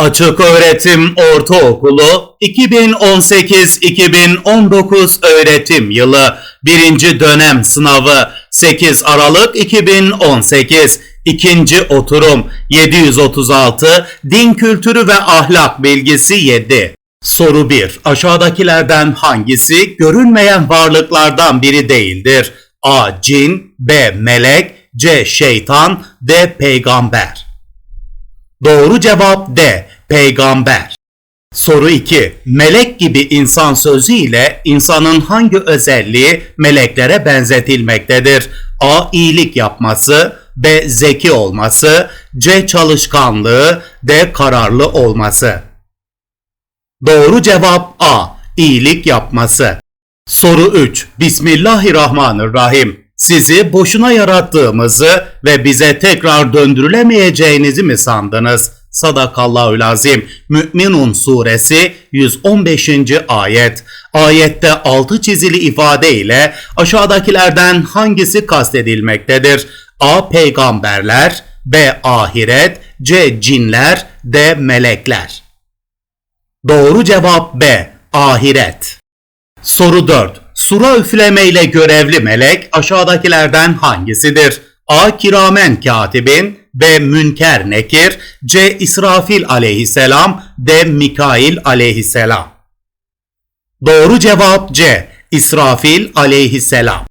Açık Öğretim Ortaokulu 2018-2019 öğretim yılı 1. dönem sınavı 8 Aralık 2018 İkinci oturum 736 Din kültürü ve ahlak bilgisi 7 Soru 1. Aşağıdakilerden hangisi görünmeyen varlıklardan biri değildir? A. Cin B. Melek C. Şeytan D. Peygamber Doğru cevap D. Peygamber. Soru 2. Melek gibi insan sözü ile insanın hangi özelliği meleklere benzetilmektedir? A. iyilik yapması B. Zeki olması C. Çalışkanlığı D. Kararlı olması Doğru cevap A. İyilik yapması. Soru 3. Bismillahirrahmanirrahim. Sizi boşuna yarattığımızı ve bize tekrar döndürülemeyeceğinizi mi sandınız? Sadakallahü lazim. Mü'minun suresi 115. ayet. Ayette altı çizili ifade ile aşağıdakilerden hangisi kastedilmektedir? A. Peygamberler B. Ahiret C. Cinler D. Melekler Doğru cevap B. Ahiret. Soru 4. Sura üflemeyle görevli melek aşağıdakilerden hangisidir? A. Kiramen katibin B. Münker nekir C. İsrafil aleyhisselam D. Mikail aleyhisselam Doğru cevap C. İsrafil aleyhisselam.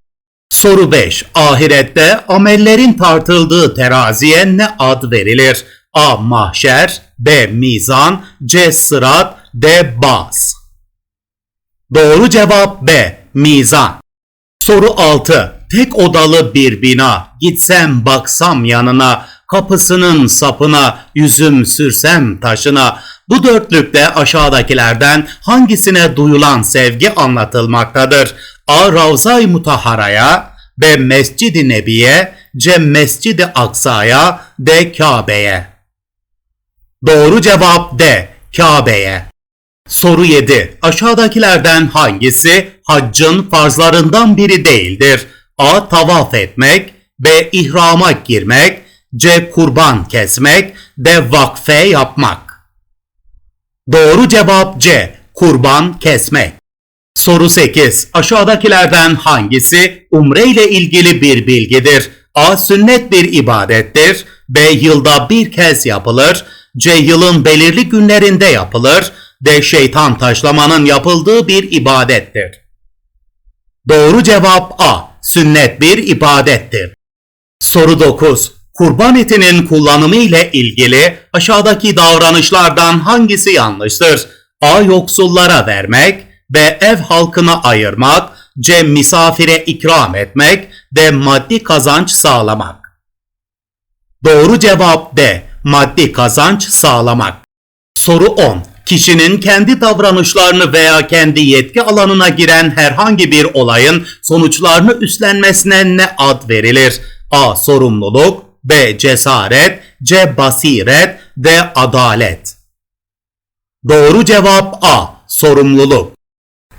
Soru 5. Ahirette amellerin tartıldığı teraziye ne ad verilir? A. Mahşer B. Mizan C. Sırat D. Baz Doğru cevap B. Mizan. Soru 6. Tek odalı bir bina. Gitsem baksam yanına. Kapısının sapına. Yüzüm sürsem taşına. Bu dörtlükte aşağıdakilerden hangisine duyulan sevgi anlatılmaktadır? A. Ravza-i Mutahara'ya B. Mescid-i Nebi'ye C. Mescid-i Aksa'ya D. Kabe'ye Doğru cevap D. Kabe'ye. Soru 7. Aşağıdakilerden hangisi haccın farzlarından biri değildir? A. Tavaf etmek B. İhrama girmek C. Kurban kesmek D. Vakfe yapmak Doğru cevap C. Kurban kesmek. Soru 8. Aşağıdakilerden hangisi umre ile ilgili bir bilgidir? A. Sünnet bir ibadettir. B. Yılda bir kez yapılır. C. Yılın belirli günlerinde yapılır. D. Şeytan taşlamanın yapıldığı bir ibadettir. Doğru cevap A. Sünnet bir ibadettir. Soru 9. Kurban etinin kullanımı ile ilgili aşağıdaki davranışlardan hangisi yanlıştır? A. Yoksullara vermek B. Ev halkına ayırmak C. Misafire ikram etmek D. Maddi kazanç sağlamak Doğru cevap D. Maddi kazanç sağlamak. Soru 10. Kişinin kendi davranışlarını veya kendi yetki alanına giren herhangi bir olayın sonuçlarını üstlenmesine ne ad verilir? A. Sorumluluk B. Cesaret C. Basiret D. Adalet Doğru cevap A. Sorumluluk.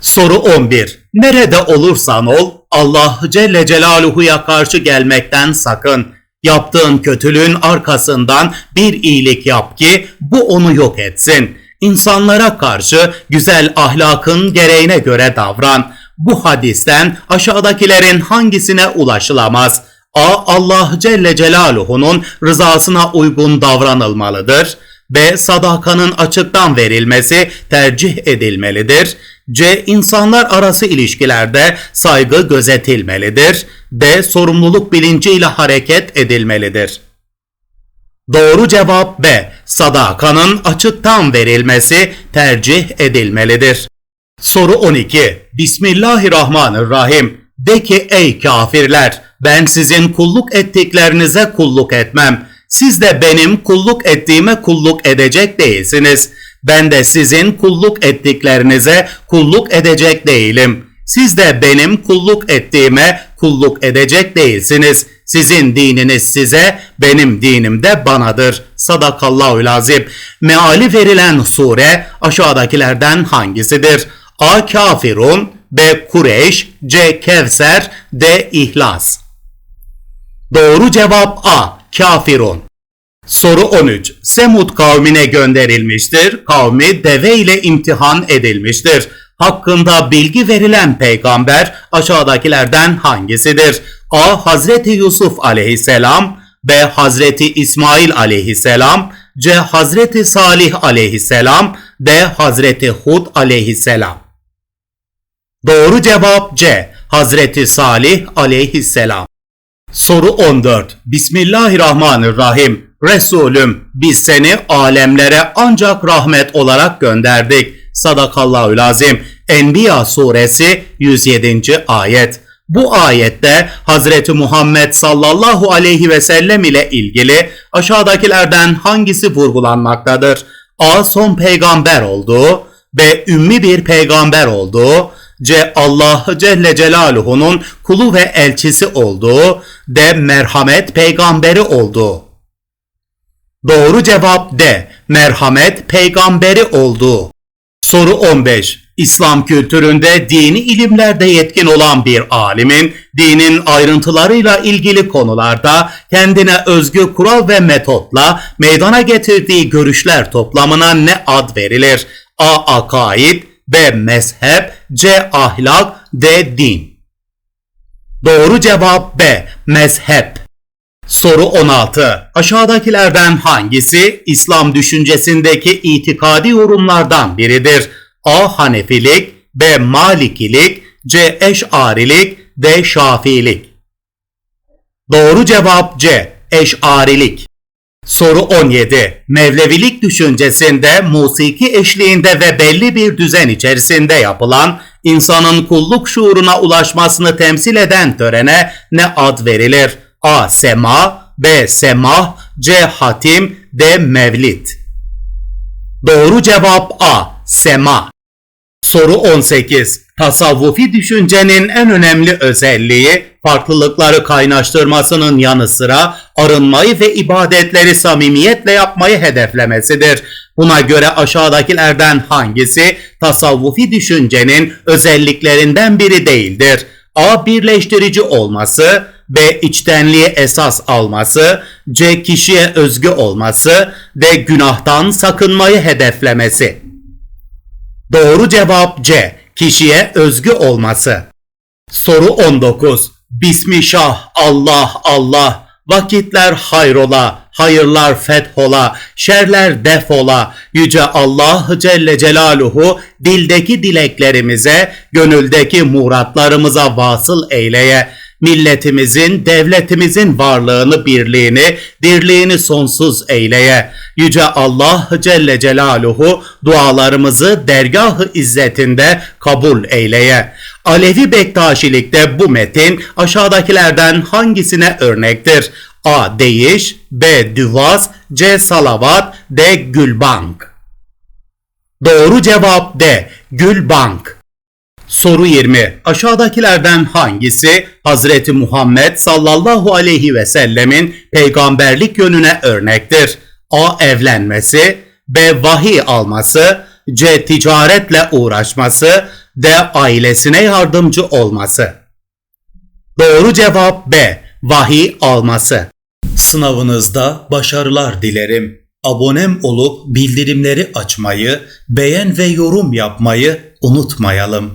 Soru 11. Nerede olursan ol Allah Celle Celaluhu'ya karşı gelmekten sakın. Yaptığın kötülüğün arkasından bir iyilik yap ki bu onu yok etsin. İnsanlara karşı güzel ahlakın gereğine göre davran. Bu hadisten aşağıdakilerin hangisine ulaşılamaz? A. Allah Celle Celaluhu'nun rızasına uygun davranılmalıdır. B. Sadakanın açıktan verilmesi tercih edilmelidir. C. İnsanlar arası ilişkilerde saygı gözetilmelidir. D. Sorumluluk bilinciyle hareket edilmelidir. Doğru cevap B. Sadakanın açıktan verilmesi tercih edilmelidir. Soru 12. Bismillahirrahmanirrahim. De ki ey kafirler ben sizin kulluk ettiklerinize kulluk etmem. Siz de benim kulluk ettiğime kulluk edecek değilsiniz. Ben de sizin kulluk ettiklerinize kulluk edecek değilim. Siz de benim kulluk ettiğime kulluk edecek değilsiniz. Sizin dininiz size, benim dinim de banadır. Sadakallahu lazim. Meali verilen sure aşağıdakilerden hangisidir? A. Kafirun B. Kureyş C. Kevser D. İhlas Doğru cevap A. Kafirun. Soru 13. Semud kavmine gönderilmiştir. Kavmi deve ile imtihan edilmiştir. Hakkında bilgi verilen peygamber aşağıdakilerden hangisidir? A. Hazreti Yusuf aleyhisselam B. Hazreti İsmail aleyhisselam C. Hazreti Salih aleyhisselam D. Hazreti Hud aleyhisselam Doğru cevap C. Hazreti Salih aleyhisselam. Soru 14. Bismillahirrahmanirrahim. Resulüm biz seni alemlere ancak rahmet olarak gönderdik. Sadakallahü lazim. Enbiya suresi 107. ayet. Bu ayette Hazreti Muhammed sallallahu aleyhi ve sellem ile ilgili aşağıdakilerden hangisi vurgulanmaktadır? A. Son peygamber olduğu, B. Ümmi bir peygamber olduğu, C. Allah Celle Celaluhu'nun kulu ve elçisi olduğu, D. Merhamet peygamberi olduğu. Doğru cevap D. Merhamet peygamberi olduğu. Soru 15. İslam kültüründe dini ilimlerde yetkin olan bir alimin dinin ayrıntılarıyla ilgili konularda kendine özgü kural ve metotla meydana getirdiği görüşler toplamına ne ad verilir? A. Akaid B. Mezhep C. Ahlak D. Din Doğru cevap B. Mezhep Soru 16. Aşağıdakilerden hangisi İslam düşüncesindeki itikadi yorumlardan biridir? A. Hanefilik B. Malikilik C. Eş'arilik D. Şafiilik Doğru cevap C. Eş'arilik Soru 17. Mevlevilik düşüncesinde musiki eşliğinde ve belli bir düzen içerisinde yapılan insanın kulluk şuuruna ulaşmasını temsil eden törene ne ad verilir? A. Sema B. Semah C. Hatim D. Mevlid Doğru cevap A. Sema Soru 18. Tasavvufi düşüncenin en önemli özelliği farklılıkları kaynaştırmasının yanı sıra arınmayı ve ibadetleri samimiyetle yapmayı hedeflemesidir. Buna göre aşağıdakilerden hangisi tasavvufi düşüncenin özelliklerinden biri değildir? A. Birleştirici olması, B. içtenliğe esas alması, C. Kişiye özgü olması, D. Günahtan sakınmayı hedeflemesi. Doğru cevap C. Kişiye özgü olması. Soru 19. Bismillah Allah Allah vakitler hayrola, hayırlar fethola, şerler defola. Yüce Allah Celle Celaluhu dildeki dileklerimize, gönüldeki muratlarımıza vasıl eyleye milletimizin, devletimizin varlığını, birliğini, dirliğini sonsuz eyleye. Yüce Allah Celle Celaluhu dualarımızı dergah-ı izzetinde kabul eyleye. Alevi Bektaşilikte bu metin aşağıdakilerden hangisine örnektir? A. Değiş B. Düvaz C. Salavat D. Gülbank Doğru cevap D. Gülbank Soru 20. Aşağıdakilerden hangisi Hazreti Muhammed sallallahu aleyhi ve sellemin peygamberlik yönüne örnektir? A. Evlenmesi B. Vahiy alması C. Ticaretle uğraşması D. Ailesine yardımcı olması Doğru cevap B. Vahiy alması. Sınavınızda başarılar dilerim. Abonem olup bildirimleri açmayı, beğen ve yorum yapmayı unutmayalım.